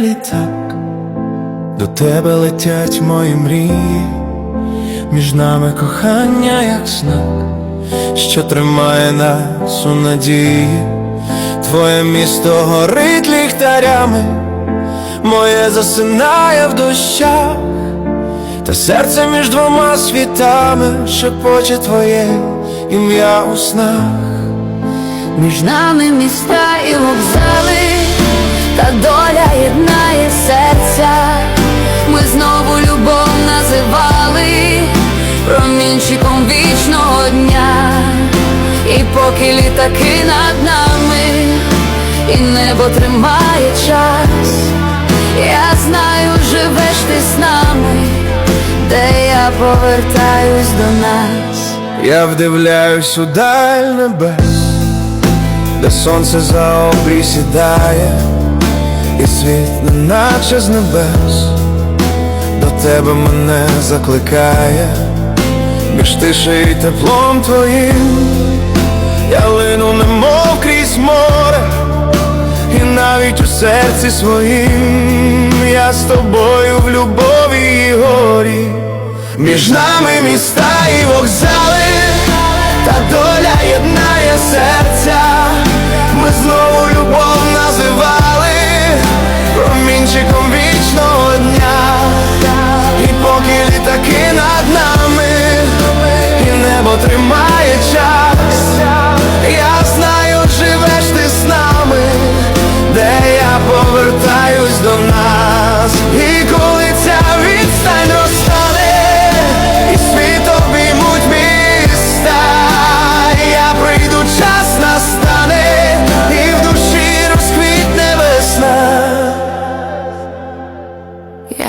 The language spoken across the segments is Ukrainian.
літак, до тебе летять мої мрії, між нами кохання, як знак, що тримає нас у надії, твоє місто горить ліхтарями, моє засинає в дощах, та серце між двома світами шепоче твоє ім'я у снах. Між нами міста і вокзали, та доля єднає серця. Ми знову любов називали промінчиком вічного дня. І поки літаки над нами, і небо тримає час, я знаю, живеш ти з нами, де я повертаюсь до нас. Я вдивляюсь у даль небес, де сонце за обрій сідає, і світ неначе з небес, до тебе мене закликає, між тишею і теплом твоїм, я лину немов крізь море, і навіть у серці своїм я з тобою в любові і горі. Між нами міста і вокзали, та доля єднає серця. Ми знову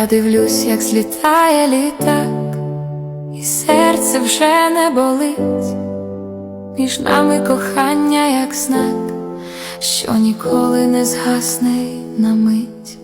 Я дивлюсь, як злітає літак, і серце вже не болить, між нами кохання, як знак, що ніколи не згасне на мить.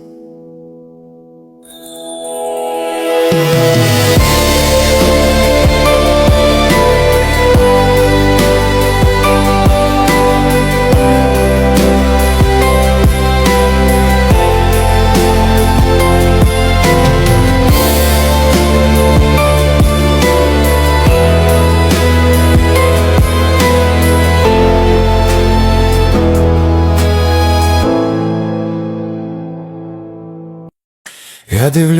Я дивлюсь